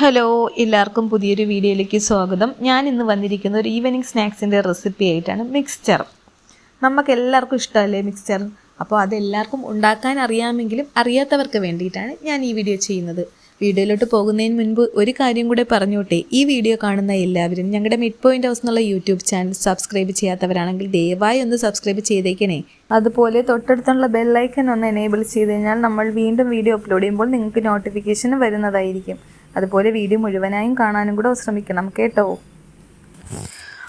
Hello എല്ലാവർക്കും പുതിയൊരു വീഡിയോയിലേക്ക് സ്വാഗതം. ഞാൻ ഇന്ന് വന്നിരിക്കുന്ന ഒരു ഈവനിങ് സ്നാക്സിന്റെ റെസിപ്പി ആയിട്ടാണ് മിക്സ്ചർ നമുക്ക് എല്ലാവർക്കും ഇഷ്ടമല്ലേ മിക്സ്ചർ അപ്പോൾ അതെല്ലാവർക്കും ഉണ്ടാക്കാൻ അറിയാമെങ്കിലും അറിയാത്തവർക്ക് വേണ്ടിയിട്ടാണ് ഞാൻ ഈ വീഡിയോ ചെയ്യുന്നത്. വീഡിയോയിലോട്ട് പോകുന്നതിന് മുൻപ് ഒരു കാര്യം കൂടെ പറഞ്ഞോട്ടെ ഈ വീഡിയോ കാണുന്ന എല്ലാവരും ഞങ്ങളുടെ മിഡ് പോയിന്റ് ഹൗസ് എന്നുള്ള യൂട്യൂബ് ചാനൽ സബ്സ്ക്രൈബ് ചെയ്യാത്തവരാണെങ്കിൽ ദയവായി ഒന്ന് സബ്സ്ക്രൈബ് ചെയ്തേക്കണേ. അതുപോലെ തൊട്ടടുത്തുള്ള ബെല്ലൈക്കൻ ഒന്ന് എനേബിൾ ചെയ്ത് കഴിഞ്ഞാൽ നമ്മൾ വീണ്ടും വീഡിയോ അപ്ലോഡ് ചെയ്യുമ്പോൾ നിങ്ങൾക്ക് നോട്ടിഫിക്കേഷൻ വരുന്നതായിരിക്കും. അതുപോലെ വീഡിയോ മുഴുവനായും കാണാനും കൂടെ ശ്രമിക്കണം കേട്ടോ?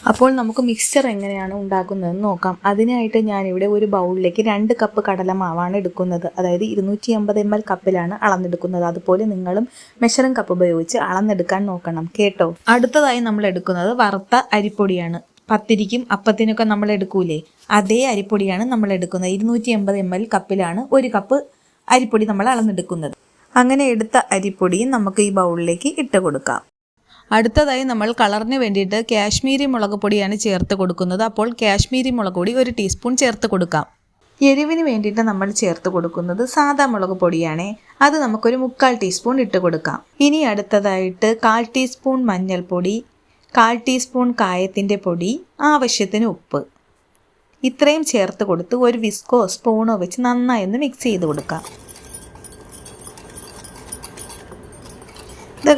അപ്പോൾ നമുക്ക് മിക്സ്ചർ എങ്ങനെയാണ് ഉണ്ടാക്കുന്നതെന്ന് നോക്കാം. അതിനായിട്ട് ഞാനിവിടെ ഒരു ബൗളിലേക്ക് രണ്ട് കപ്പ് കടലമാവാണ് എടുക്കുന്നത്. അതായത് ഇരുന്നൂറ്റി അമ്പത് എം എൽ കപ്പിലാണ് അളന്നെടുക്കുന്നത്. അതുപോലെ നിങ്ങളും മെഷറിംഗ് കപ്പ് ഉപയോഗിച്ച് അളന്നെടുക്കാൻ നോക്കണം കേട്ടോ? അടുത്തതായി നമ്മൾ എടുക്കുന്നത് വറുത്ത അരിപ്പൊടിയാണ്. പത്തിരിക്കും അപ്പത്തിനൊക്കെ നമ്മൾ എടുക്കൂലേ? അതേ അരിപ്പൊടിയാണ് നമ്മൾ എടുക്കുന്നത്. ഇരുന്നൂറ്റി എൺപത് എം എൽ കപ്പിലാണ് ഒരു കപ്പ് അരിപ്പൊടി നമ്മൾ അളന്നെടുക്കുന്നത്. അങ്ങനെ എടുത്ത അരിപ്പൊടിയും നമുക്ക് ഈ ബൗളിലേക്ക് ഇട്ട് കൊടുക്കാം. അടുത്തതായി നമ്മൾ കളറിന് വേണ്ടിയിട്ട് കാശ്മീരി മുളക് പൊടിയാണ് ചേർത്ത് കൊടുക്കുന്നത്. അപ്പോൾ കാശ്മീരി മുളക് പൊടി ഒരു ടീസ്പൂൺ ചേർത്ത് കൊടുക്കാം. എരിവിന് വേണ്ടിയിട്ട് നമ്മൾ ചേർത്ത് കൊടുക്കുന്നത് സാദാ മുളക് പൊടിയാണ്. അത് നമുക്കൊരു മുക്കാൽ ടീസ്പൂൺ ഇട്ട് കൊടുക്കാം. ഇനി അടുത്തതായിട്ട് കാൽ ടീസ്പൂൺ മഞ്ഞൾപ്പൊടി കാൽ ടീസ്പൂൺ കായത്തിന്റെ പൊടി ആവശ്യത്തിന് ഉപ്പ്. ഇത്രയും ചേർത്ത് കൊടുത്ത് ഒരു വിസ്കോ സ്പൂണോ വെച്ച് നന്നായി ഒന്ന് മിക്സ് ചെയ്ത് കൊടുക്കാം.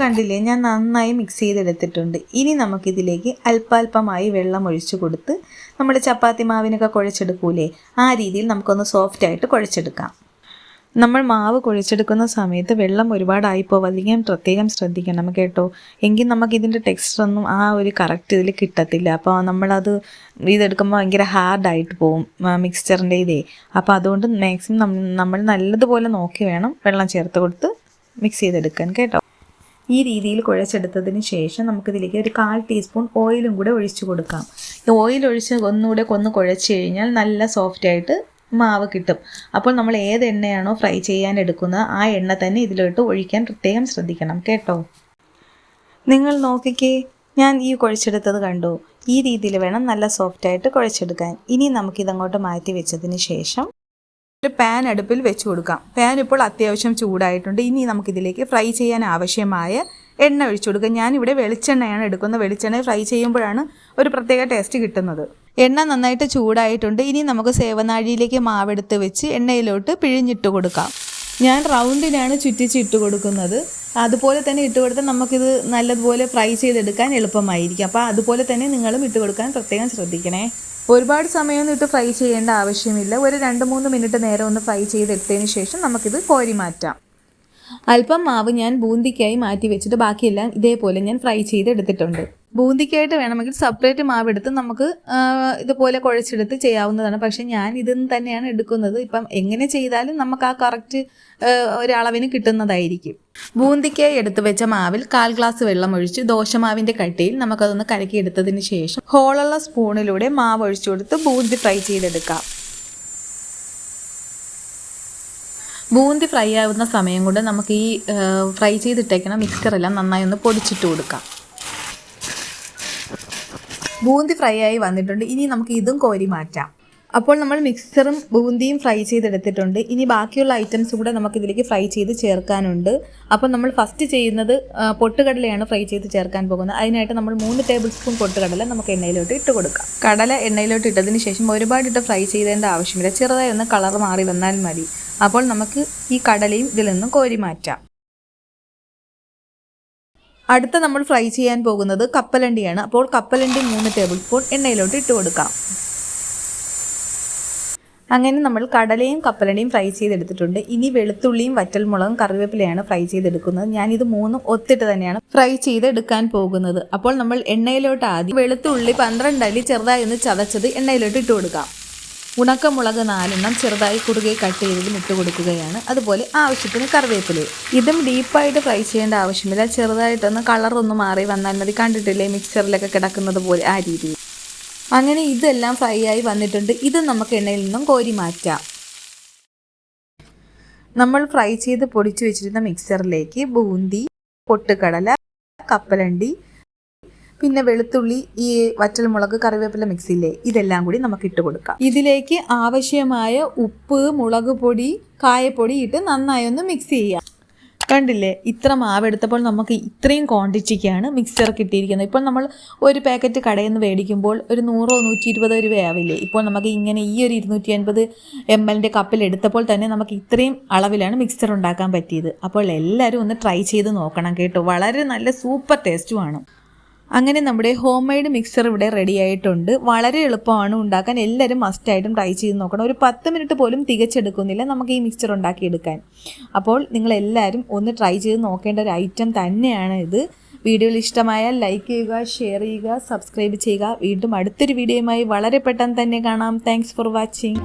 കണ്ടില്ലേ? ഞാൻ നന്നായി മിക്സ് ചെയ്തെടുത്തിട്ടുണ്ട്. ഇനി നമുക്കിതിലേക്ക് അല്പാൽപമായി വെള്ളം ഒഴിച്ചു കൊടുത്ത് നമ്മൾ ചപ്പാത്തി മാവിനൊക്കെ കുഴച്ചെടുക്കൂലേ? ആ രീതിയിൽ നമുക്കൊന്ന് സോഫ്റ്റ് ആയിട്ട് കുഴച്ചെടുക്കാം. നമ്മൾ മാവ് കുഴച്ചെടുക്കുന്ന സമയത്ത് വെള്ളം ഒരുപാടായി പോവാതിരിക്കാൻ പ്രത്യേകം ശ്രദ്ധിക്കണം. കേട്ടോ എങ്കിൽ നമുക്ക് ഇതിന്റെ ടെക്സ്ചറൊന്നും ആ ഒരു കറക്റ്റ് ഇതിൽ കിട്ടത്തില്ല. അപ്പോൾ നമ്മളത് ഇതെടുക്കുമ്പോൾ ഭയങ്കര ഹാർഡായിട്ട് പോവും മിക്സ്ചറിന്റെ ഇതേ. അപ്പോൾ അതുകൊണ്ട് മാക്സിമം നമ്മൾ നല്ലതുപോലെ നോക്കി വേണം വെള്ളം ചേർത്ത് കൊടുത്ത് മിക്സ് ചെയ്തെടുക്കാൻ. കേട്ടോ? ഈ രീതിയിൽ കുഴച്ചെടുത്തതിന് ശേഷം നമുക്കിതിലേക്ക് ഒരു കാൽ ടീസ്പൂൺ ഓയിലും കൂടെ ഒഴിച്ചു കൊടുക്കാം. ഈ ഓയിൽ ഒഴിച്ച് ഒന്നുകൂടെ കൊന്ന് കുഴച്ച് കഴിഞ്ഞാൽ നല്ല സോഫ്റ്റായിട്ട് മാവ് കിട്ടും. അപ്പോൾ നമ്മൾ ഏത് എണ്ണയാണോ ഫ്രൈ ചെയ്യാൻ എടുക്കുന്നത് ആ എണ്ണ തന്നെ ഇതിലോട്ട് ഒഴിക്കാൻ പ്രത്യേകം ശ്രദ്ധിക്കണം. കേട്ടോ? നിങ്ങൾ നോക്കിക്കേ ഞാൻ ഈ കുഴച്ചെടുത്തത് കണ്ടു. ഈ രീതിയിൽ വേണം നല്ല സോഫ്റ്റായിട്ട് കുഴച്ചെടുക്കാൻ. ഇനി നമുക്കിതങ്ങോട്ട് മാറ്റി വെച്ചതിന് ശേഷം ഒരു പാൻ അടുപ്പിൽ വെച്ച് കൊടുക്കാം. പാൻ ഇപ്പോൾ അത്യാവശ്യം ചൂടായിട്ടുണ്ട്. ഇനി നമുക്കിതിലേക്ക് ഫ്രൈ ചെയ്യാൻ ആവശ്യമായ എണ്ണ ഒഴിച്ചു കൊടുക്കാം. ഞാനിവിടെ വെളിച്ചെണ്ണയാണ് എടുക്കുന്നത്. വെളിച്ചെണ്ണ ഫ്രൈ ചെയ്യുമ്പോഴാണ് ഒരു പ്രത്യേക ടേസ്റ്റ് കിട്ടുന്നത്. എണ്ണ നന്നായിട്ട് ചൂടായിട്ടുണ്ട്. ഇനി നമുക്ക് സേവനാഴിയിലേക്ക് മാവെടുത്ത് വെച്ച് എണ്ണയിലോട്ട് പിഴിഞ്ഞിട്ട് കൊടുക്കാം. ഞാൻ റൗണ്ടിനാണ് ചുറ്റിച്ചിട്ട് കൊടുക്കുന്നത്. അതുപോലെ തന്നെ ഇട്ട് കൊടുത്താൽ നമുക്കിത് നല്ലതുപോലെ ഫ്രൈ ചെയ്തെടുക്കാൻ എളുപ്പമായിരിക്കും. അപ്പോൾ അതുപോലെ തന്നെ നിങ്ങളും ഇട്ട് കൊടുക്കാൻ പ്രത്യേകം ശ്രദ്ധിക്കണേ. ഒരുപാട് സമയമൊന്നും ഇട്ട് ഫ്രൈ ചെയ്യേണ്ട ആവശ്യമില്ല. ഒരു രണ്ട് മൂന്ന് മിനിറ്റ് നേരം ഒന്ന് ഫ്രൈ ചെയ്തെടുത്തതിന് ശേഷം നമുക്കിത് കോരി മാറ്റാം. അല്പം മാവ് ഞാൻ ബൂന്തിക്കായി മാറ്റി വെച്ചിട്ട് ബാക്കിയെല്ലാം ഇതേപോലെ ഞാൻ ഫ്രൈ ചെയ്തെടുത്തിട്ടുണ്ട്. ബൂന്തിക്കായിട്ട് വേണമെങ്കിൽ സെപ്പറേറ്റ് മാവ് എടുത്ത് നമുക്ക് ഇതുപോലെ കുഴച്ചെടുത്ത് ചെയ്യാവുന്നതാണ്. പക്ഷേ ഞാൻ ഇതെന്ന് തന്നെയാണ് എടുക്കുന്നത്. ഇപ്പം എങ്ങനെ ചെയ്താലും നമുക്ക് ആ കറക്റ്റ് ഒരളവിന് കിട്ടുന്നതായിരിക്കും. ബൂന്തിക്കായി എടുത്ത് വെച്ച മാവിൽ കാൽ ഗ്ലാസ് വെള്ളം ഒഴിച്ച് ദോശമാവിന്റെ കട്ടിയിൽ നമുക്കതൊന്ന് കലക്കി എടുത്തതിന് ശേഷം ഹോളുള്ള സ്പൂണിലൂടെ മാവ് ഒഴിച്ചു കൊടുത്ത് ബൂന്തി ഫ്രൈ ചെയ്തെടുക്കാം. ബൂന്തി ഫ്രൈ ആവുന്ന സമയം കൊണ്ട് നമുക്ക് ഈ ഫ്രൈ ചെയ്തിട്ടേക്കുന്ന മിക്സറെല്ലാം നന്നായി ഒന്ന് പൊടിച്ചിട്ട് കൊടുക്കാം. ബൂന്തി ഫ്രൈ ആയി വന്നിട്ടുണ്ട്. ഇനി നമുക്ക് ഇതും കോരി മാറ്റാം. അപ്പോൾ നമ്മൾ മിക്സറും ബൂന്തിയും ഫ്രൈ ചെയ്തെടുത്തിട്ടുണ്ട്. ഇനി ബാക്കിയുള്ള ഐറ്റംസ് കൂടെ നമുക്ക് ഇതിലേക്ക് ഫ്രൈ ചെയ്ത് ചേർക്കാനുണ്ട്. അപ്പോൾ നമ്മൾ ഫസ്റ്റ് ചെയ്യുന്നത് പൊട്ടുകടലയാണ് ഫ്രൈ ചെയ്ത് ചേർക്കാൻ പോകുന്നത്. അതിനായിട്ട് നമ്മൾ മൂന്ന് ടേബിൾ സ്പൂൺ പൊട്ടുകടല നമുക്ക് എണ്ണയിലോട്ട് ഇട്ട് കൊടുക്കാം. കടല എണ്ണയിലോട്ട് ഇട്ടതിന് ശേഷം ഒരുപാടിട്ട് ഫ്രൈ ചെയ്തേണ്ട ആവശ്യമില്ല. ചെറുതായി ഒന്ന് കളർ മാറി വന്നാൽ മതി. അപ്പോൾ നമുക്ക് ഈ കടലയും ഇതിൽ നിന്നും കോരി മാറ്റാം. അടുത്ത നമ്മൾ ഫ്രൈ ചെയ്യാൻ പോകുന്നത് കപ്പലണ്ടിയാണ്. അപ്പോൾ കപ്പലണ്ടി മൂന്ന് ടേബിൾ സ്പൂൺ എണ്ണയിലോട്ട് ഇട്ട് കൊടുക്കാം. അങ്ങനെ നമ്മൾ കടലയും കപ്പലണ്ടിയും ഫ്രൈ ചെയ്തെടുത്തിട്ടുണ്ട്. ഇനി വെളുത്തുള്ളിയും വറ്റൽമുളകും കറിവേപ്പിലയാണ് ഫ്രൈ ചെയ്തെടുക്കുന്നത്. ഞാനിത് മൂന്നും ഒത്തിട്ട് തന്നെയാണ് ഫ്രൈ ചെയ്തെടുക്കാൻ പോകുന്നത്. അപ്പോൾ നമ്മൾ എണ്ണയിലോട്ട് ആദ്യം വെളുത്തുള്ളി പന്ത്രണ്ടല്ലി ചെറുതായി ഒന്ന് ചതച്ചത് എണ്ണയിലോട്ട് ഇട്ട് കൊടുക്കാം. ഉണക്കമുളക് നാലെണ്ണം ചെറുതായി കുറുകെ കട്ട് ചെയ്തതും ഇട്ട് കൊടുക്കുകയാണ്. അതുപോലെ ആവശ്യത്തിന് കറിവേപ്പില ഇതും ഡീപ്പായിട്ട് ഫ്രൈ ചെയ്യേണ്ട ആവശ്യമില്ല. ചെറുതായിട്ടൊന്ന് കളറൊന്ന് മാറി വന്നാൽ മതി. കണ്ടിട്ടില്ലേ? മിക്സറിലൊക്കെ കിടക്കുന്നത് പോലെ ആ രീതിയിൽ. അങ്ങനെ ഇതെല്ലാം ഫ്രൈ ആയി വന്നിട്ടുണ്ട്. ഇത് നമുക്ക് എണ്ണയിൽ നിന്നും കോരി മാറ്റാം. നമ്മൾ ഫ്രൈ ചെയ്ത് പൊടിച്ചു വെച്ചിരുന്ന മിക്സറിലേക്ക് ബൂന്തി പൊട്ടുകടല കപ്പലണ്ടി പിന്നെ വെളുത്തുള്ളി ഈ വറ്റൽമുളക് കറിവേപ്പില മിക്സിയില്ലേ ഇതെല്ലാം കൂടി നമുക്ക് ഇട്ട് കൊടുക്കാം. ഇതിലേക്ക് ആവശ്യമായ ഉപ്പ് മുളക് പൊടി കായപ്പൊടി ഇട്ട് നന്നായി ഒന്ന് മിക്സ് ചെയ്യാം. കണ്ടില്ലേ? ഇത്ര മാവ് എടുത്തപ്പോൾ നമുക്ക് ഇത്രയും ക്വാണ്ടിറ്റിക്കാണ് മിക്സർ കിട്ടിയിരിക്കുന്നത്. ഇപ്പോൾ നമ്മൾ ഒരു പാക്കറ്റ് കടയിൽ നിന്ന് മേടിക്കുമ്പോൾ ഒരു നൂറോ നൂറ്റി ഇരുപതോ രൂപയാവില്ലേ? ഇപ്പോൾ നമുക്ക് ഇങ്ങനെ ഈ ഒരു ഇരുന്നൂറ്റി അൻപത് എം എല്ലിന്റെ കപ്പിൽ എടുത്തപ്പോൾ തന്നെ നമുക്ക് ഇത്രയും അളവിലാണ് മിക്സർ ഉണ്ടാക്കാൻ പറ്റിയത്. അപ്പോൾ എല്ലാവരും ഒന്ന് ട്രൈ ചെയ്ത് നോക്കണം കേട്ടോ. വളരെ നല്ല സൂപ്പർ ടേസ്റ്റുമാണ് അങ്ങനെ നമ്മുടെ ഹോം മെയ്ഡ് മിക്സർ ഇവിടെ റെഡി ആയിട്ടുണ്ട്. വളരെ എളുപ്പമാണ് ഉണ്ടാക്കാൻ. എല്ലാവരും മസ്റ്റായിട്ടും ട്രൈ ചെയ്ത് നോക്കണം. ഒരു പത്ത് മിനിറ്റ് പോലും തികച്ചെടുക്കുന്നില്ല നമുക്ക് ഈ മിക്സർ ഉണ്ടാക്കിയെടുക്കാൻ. അപ്പോൾ നിങ്ങളെല്ലാവരും ഒന്ന് ട്രൈ ചെയ്ത് നോക്കേണ്ട ഒരു ഐറ്റം തന്നെയാണ് ഇത്. വീഡിയോയിൽ ഇഷ്ടമായാൽ ലൈക്ക് ചെയ്യുക ഷെയർ ചെയ്യുക സബ്സ്ക്രൈബ് ചെയ്യുക. വീണ്ടും അടുത്തൊരു വീഡിയോയുമായി വളരെ പെട്ടെന്ന് തന്നെ കാണാം. Thanks for watching